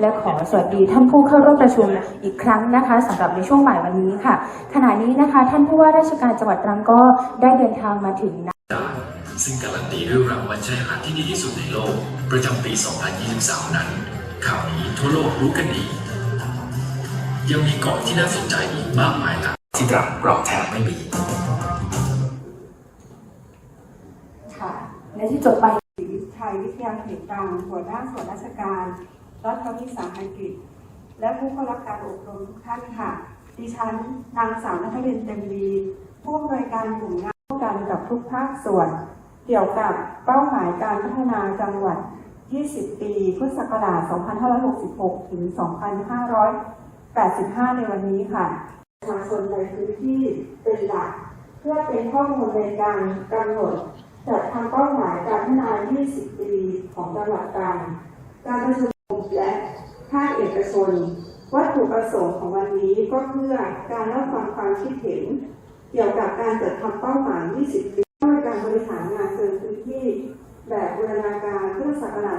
และขอสวัสดีท่านผู้เข้าร่วมประชุมอีกครั้งนะคะสำหรับในช่วงบ่ายวันนี้ค่ะ ขณะนี้นะคะท่านผู้ว่าราชการจังหวัดตรังก็ได้เดินทางมาถึงณซึ่งการันตีด้วยรางวัลชายหาดที่ดีที่สุดในโลก ประจำปี 2023 นั้น ข่าวนี้ทั่วโลกรู้กันดี ยังมีเกาะที่น่าสนใจอีกมากมายหลายที่ตรังเกาะแทบไม่มีค่ะและที่จบไปศรีวิชัยวิทยาเขตกลางหัวหน้าส่วนราชการ รัฐวิสาหกิจ และผู้เข้ารับการอบรมทุกท่านค่ะ ดิฉันนางสาวนัทเรียนเต็มดีผู้อำนวยการกลุ่มงานร่วมกันกับทุกภาคส่วน เกี่ยวกับเป้าหมายการพัฒนาจังหวัด 20 ปีพุทธศักราช 2566 ถึง 2585 ในวันนี้ค่ะประชาชนในพื้นที่เป็นหลัก เพื่อเป็นข้อมูลในการกำหนดจัดทำเป้าหมายการพัฒนา 20 ปีของจังหวัดตรังการประชุมและภาคเอ กชน วัตถุประสงค์ของวันนี้ก็เพื่อการรับฟังความคิดเห็น เกี่ยวกับการจัดทำเป้าหมาย 20 ปีด้วยการบริหารงานเชิงพื้นที่ แบบบูรณาการเพุทธศักราช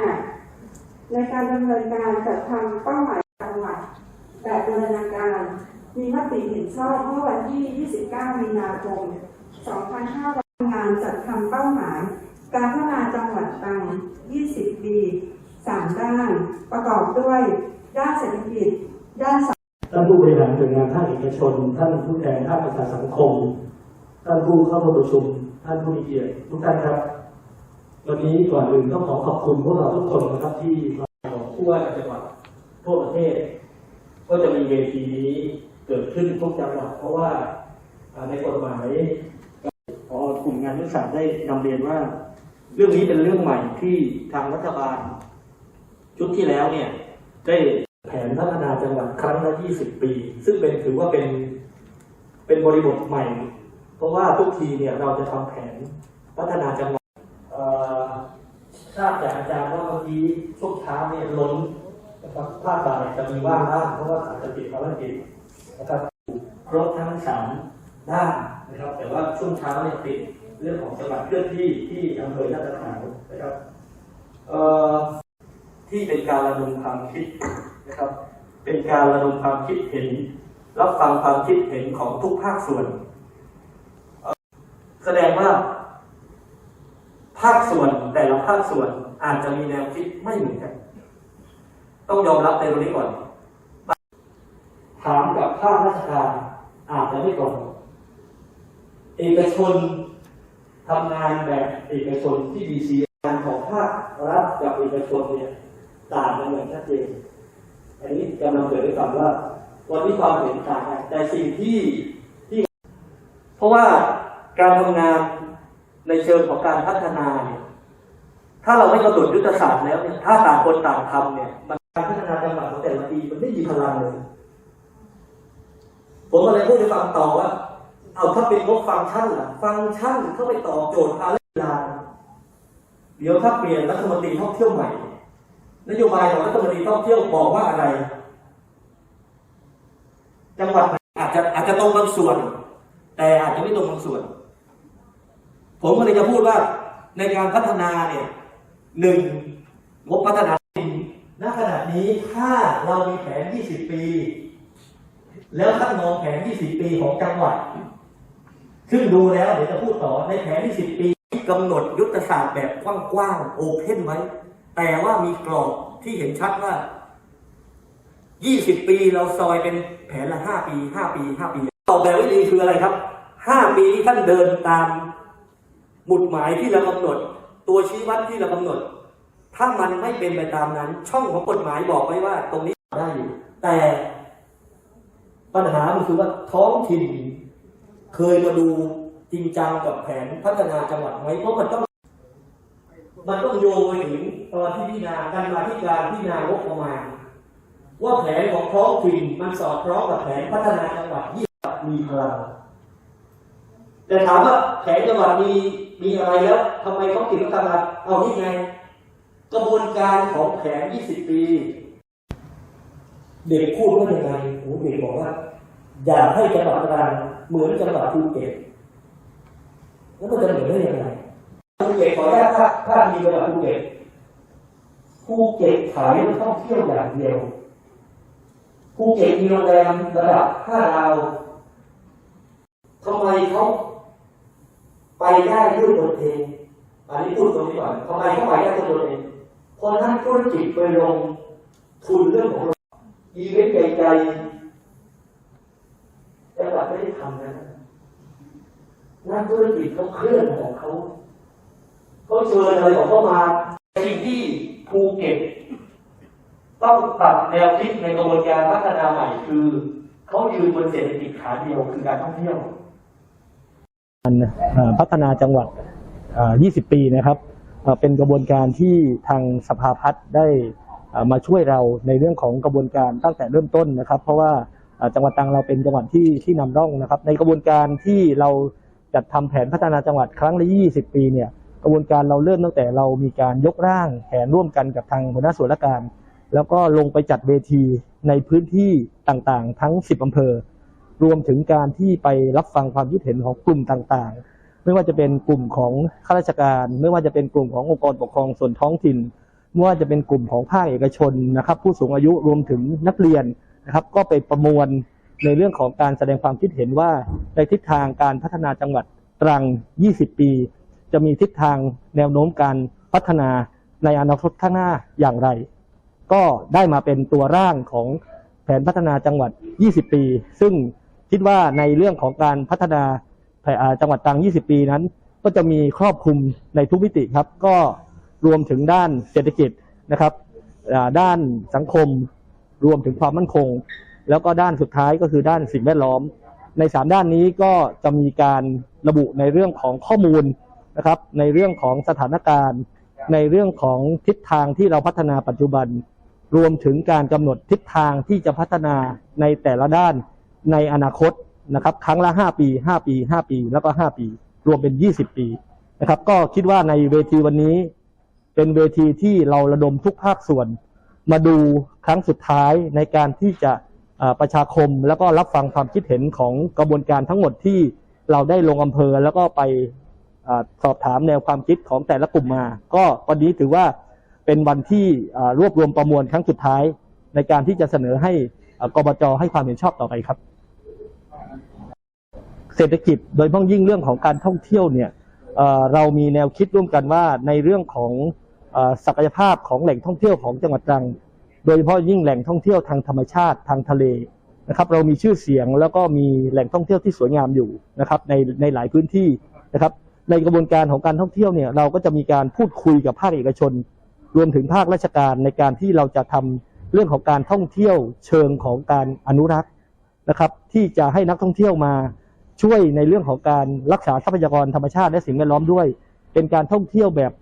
2565 ในการดำเนินการจัดทำเป้าหมายจังหวัดแบบบูรณาการมีมติเห็นชอบเมื่อวันที่ 29 มีนาคม 2500งานจัดทำเป้าหมาย การพัฒนาจังหวัดตรัง 20 ปี 3ด้าน ประกอบด้วย ด้านเศรษฐกิจ ด้านสังท่านผู้บริหารหน่วยงานภาคเอกชน ท่านผู้แทนภาคประชาสังคม ท่านผู้เข้าร่วมประชุม ท่านผู้มีเกียรติทุกท่านครับ วันนี้ก่อนอื่นต้องขอขอบคุณพวกเราทุกคนนะครับที่มาของผู้ว่าราชการจังหวัดทั่วประเทศ ก็จะมีเวทีนี้เกิดขึ้นทุกจังหวัดเพราะว่าในกฎหมายอกลุ่มงานนักศึกษาได้นำเรียนว่า เรื่องนี้เป็นเรื่องใหม่ที่ทางรัฐบาล ชุดที่แล้วเนี่ยได้แผนพัฒนาจังหวัดครั้งละ20 ปี ซึ่งเป็นถือว่าเป็นเป็นบริบทใหม่ เพราะว่าทุกทีเนี่ยเราจะทำแผนพัฒนาจังหวัดทราบจากอาจารย์ว่าเมื่อกี้ช่วงเช้าเนี่ยล้นนะครับภาคบ่ายจะมีว่างบ้างเพราะว่าอาจจะติดภารกิจนะครับครบทั้งสามด้านนะครับ แต่ว่าช่วงเช้าเนี่ยติดเรื่องของจังหวัดเคลื่อนที่ที่อำเภอลาดขาวนะครับเอ่อ ที่เป็นการระดมความคิดนะครับ เป็นการระดมความคิดเห็น รับฟังความคิดเห็นของทุกภาคส่วน แสดงว่า ภาคส่วนแต่ละภาคส่วนอาจจะมีแนวคิดไม่เหมือนกัน ต้องยอมรับในตรงนี้ก่อน ถามกับภาคราชการอาจจะไม่ตรงเอกชนทำงานแบบเอกชนที่ดีซีงานของภาครัฐกับเอกชนเนี่ย ต่างกันอย่างชัดเจนอันนี้กำลังเปิดให้ฟังว่าวันนี้ความเห็นต่างกันแต่สิ่งที่ที่ เพราะว่าการทำงานในเชิงของการพัฒนาเนี่ยถ้าเราไม่กำหนดยุทธศาสตร์แล้วเนี่ยถ้าต่างคนต่างทำเนี่ยมันการพัฒนาจังหวัดของแต่ละปีมันไม่มีพลังเลยผมก็เลยพูดให้ฟังต่อว่า เอาถ้าเป็นงบฟังก์ชันล่ะ ฟังก์ชันเข้าไปต่อโจทย์ภารกิจาเดี๋ยวถ้าเปลี่ยนรัฐมนตรีท่องเที่ยวใหม่ นโยบายของรัฐมนตรีท่องเที่ยวบอกว่าอะไร จังหวัดอาจจะอาจจะตรงบางส่วน แต่อาจจะไม่ตรงบางส่วน ผมก็เลยจะพูดว่าในการพัฒนาเนี่ยหนึ่งงบพัฒนาณขณะนี้ถ้าเรามีแผน 20 ปี แล้วท่านมองแผน 20 ปีของจังหวัด ซึ่งดูแล้วเดี๋ยวจะพูดต่อในแผน 20 ปีกำหนดยุทธศาสตร์แบบกว้างๆโอเพ่นไว้ แต่ว่ามีกรอบที่เห็นชัดว่า 20 ปีเราซอยเป็นแผนละ 5 ปี 5 ปี 5 ปีตอบแบบวิธีคืออะไรครับ 5 ปีที่ท่านเดินตามหมุดหมายที่เรากำหนด ตัวชี้วัดที่เรากำหนด ถ้ามันไม่เป็นไปตามนั้น ช่องของกฎหมายบอกไว้ว่า ตรงนี้ได้อยู่ แต่ปัญหามันคือว่าท้องถิ่น เคยมาดูจริงจังกับแผนพัฒนาจังหวัดไหมเพราะมันต้อง มันต้องโยงไปถึงตอนที่พิจารณาการมาที่การพิจารณางบประมาณ ว่าแผนของท้องถิ่นมันสอดคล้องกับแผนพัฒนาจังหวัดยี่สิบมีพลังแต่ถามว่าแผนจังหวัดมีมีอะไรแล้วทำไมท้องถิ่นต้องทำอะไรเอาที่ไง กระบวนการของแผน 20 ปี เด็กพูดว่ายังไงโอ้เด็กบอกว่า อยากให้จังหวัดตรังเหมือนจังหวัดภูเก็ตแล้วมันจะเหมือนได้ยังไง เก็ตขออนุญาตถ้าถ้ามีจังหวัดภูเก็ตภูเก็ตขายนักท่องเที่ยวอย่างเดียวภูเก็ตมีโรงแรมระดับห้าดาวทำไมเขาไปได้ด้วยตนเอง อันนี้พูดตรงนี้ก่อนทำไมเขาไปได้ด้วยตนเองเพราะนักธุรกิจไปลงทุนเรื่องของอีเวนต์ใหญ่ๆจังหวัดไม่ได้ทำนะนักธุรกิจเขาเคลื่อนของเขา เขาเชิญอะไรของเขามาสิ่งที่ภูเก็ตต้องปรับแนวคิดในกระบวนการพัฒนาใหม่คือเขายืนบนเศรษฐกิจขาเดียวคือการท่องเที่ยวการพัฒนาจังหวัด 20 ปีนะครับ เป็นกระบวนการที่ทางสภาพัฒน์ได้มาช่วยเราในเรื่องของกระบวนการตั้งแต่เริ่มต้นนะครับ เพราะว่าจังหวัดตรังเราเป็นจังหวัดที่ที่นำร่องนะครับ ในกระบวนการที่เราจัดทำแผนพัฒนาจังหวัดครั้งละ 20 ปีเนี่ย กระบวนการเราเริ่มตั้งแต่เรามีการยกร่างแผนร่วมกันกับทางหัวหน้าส่วนราชการ แล้วก็ลงไปจัดเวทีในพื้นที่ต่างๆ ทั้ง 10 อำเภอ รวมถึงการที่ไปรับฟังความคิดเห็นของกลุ่มต่างๆ ไม่ว่าจะเป็นกลุ่มของข้าราชการ ไม่ว่าจะเป็นกลุ่มขององค์กรปกครองส่วนท้องถิ่นไม่ว่าจะเป็นกลุ่มของภาคเอกชนนะครับ ผู้สูงอายุรวมถึงนักเรียนนะครับ ก็ไปประมวลในเรื่องของการแสดงความคิดเห็นว่าในทิศทางการพัฒนาจังหวัดตรัง 20 ปี จะมีทิศทางแนวโน้มการพัฒนาในอนาคตข้างหน้าอย่างไร ก็ได้มาเป็นตัวร่างของแผนพัฒนาจังหวัด 20 ปี ซึ่งคิดว่าในเรื่องของการพัฒนาจังหวัดตรัง 20 ปีนั้น ก็จะมีครอบคลุมในทุกมิติครับ ก็รวมถึงด้านเศรษฐกิจนะครับด้านสังคม รวมถึงความมั่นคง แล้วก็ด้านสุดท้ายก็คือด้านสิ่งแวดล้อม ในสามด้านนี้ก็จะมีการระบุในเรื่องของข้อมูล นะครับ ในเรื่องของสถานการณ์ ในเรื่องของทิศทางที่เราพัฒนาปัจจุบัน รวมถึงการกำหนดทิศทางที่จะพัฒนาในแต่ละด้านในอนาคตนะครับ ครั้งละ 5 ปี 5 ปี 5 ปี แล้วก็ 5 ปี รวมเป็น 20 ปีนะครับ ก็คิดว่าในเวทีวันนี้ เป็นเวทีที่เราระดมทุกภาคส่วน มาดูครั้งสุดท้ายในการที่จะประชาคมแล้วก็รับฟังความคิดเห็นของกระบวนการทั้งหมดที่เราได้ลงอำเภอแล้วก็ไป สอบถามแนวความคิดของแต่ละกลุ่มมา ก็วันนี้ถือว่าเป็นวันที่รวบรวมประมวลครั้งสุดท้าย ในการที่จะเสนอให้กบจให้ความเห็นชอบต่อไปครับ เศรษฐกิจโดยเฉพ้องยิ่งเรื่องของการท่องเที่ยวเนี่ยเอ่อเรามีแนวคิดร่วมกันว่าในเรื่องของศักยภาพของแหล่งท่องเที่ยวของจังหวัดตรัง โดยเฉพาะยิ่งแหล่งท่องเที่ยวทางธรรมชาติทางทะเลนะครับ เรามีชื่อเสียงแล้วก็มีแหล่งท่องเที่ยวที่สวยงามอยู่นะครับในในหลายพื้นที่นะครับ ในกระบวนการของการท่องเที่ยวเนี่ยเราก็จะมีการพูดคุยกับภาคเอกชน รวมถึงภาคราชการในการที่เราจะทำเรื่องของการท่องเที่ยวเชิงของการอนุรักษ์นะครับ ที่จะให้นักท่องเที่ยวมาช่วยในเรื่องของการรักษาทรัพยากรธรรมชาติและสิ่งแวดล้อมด้วย เป็นการท่องเที่ยวแบบ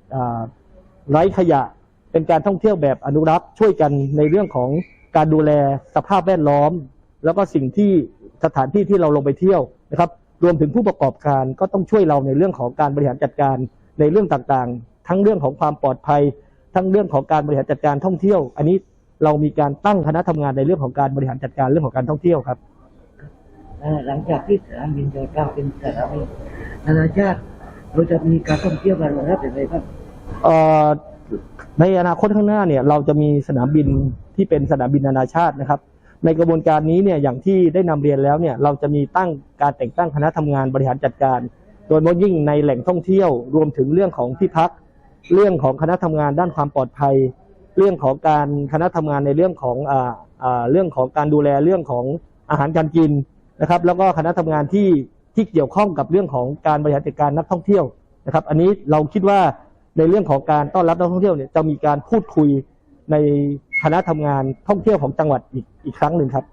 ไร้ขยะ เป็นการท่องเที่ยวแบบอนุรักษ์ช่วยกันในเรื่องของการดูแลสภาพแวดล้อม แล้วก็สิ่งที่สถานที่ที่เราลงไปเที่ยวนะครับ รวมถึงผู้ประกอบการก็ต้องช่วยเราในเรื่องของการบริหารจัดการในเรื่องต่างๆ ทั้งเรื่องของความปลอดภัย ทั้งเรื่องของการบริหารจัดการท่องเที่ยว อันนี้เรามีการตั้งคณะทำงานในเรื่องของการบริหารจัดการเรื่องของการท่องเที่ยวครับเอ่อหลังจากที่สนามบินโดยกลางเป็นสนามบินนานาชาติเราจะมีการท่องเที่ยวมารองรับอย่างไรครับเอ่อในอนาคตข้างหน้าเนี่ยเราจะมีสนามบินที่เป็นสนามบินนานาชาตินะครับ ในกระบวนการนี้เนี่ยอย่างที่ได้นำเรียนแล้วเนี่ยเราจะมีตั้งการแต่งตั้งคณะทำงานบริหารจัดการ โดยเฉพาะยิ่งในแหล่งท่องเที่ยว รวมถึงเรื่องของที่พัก เรื่องของคณะทำงานด้านความปลอดภัย เรื่องของการคณะทำงานในเรื่องของอ่าอ่าเรื่องของการดูแลเรื่องของอาหารการกินนะครับ แล้วก็คณะทำงานที่ที่เกี่ยวข้องกับเรื่องของการบริหารจัดการนักท่องเที่ยวนะครับ อันนี้เราคิดว่าในเรื่องของการต้อนรับนักท่องเที่ยวเนี่ยจะมีการพูดคุยใน คณะทำงานท่องเที่ยวของจังหวัดอีกอีกครั้งหนึ่งครับ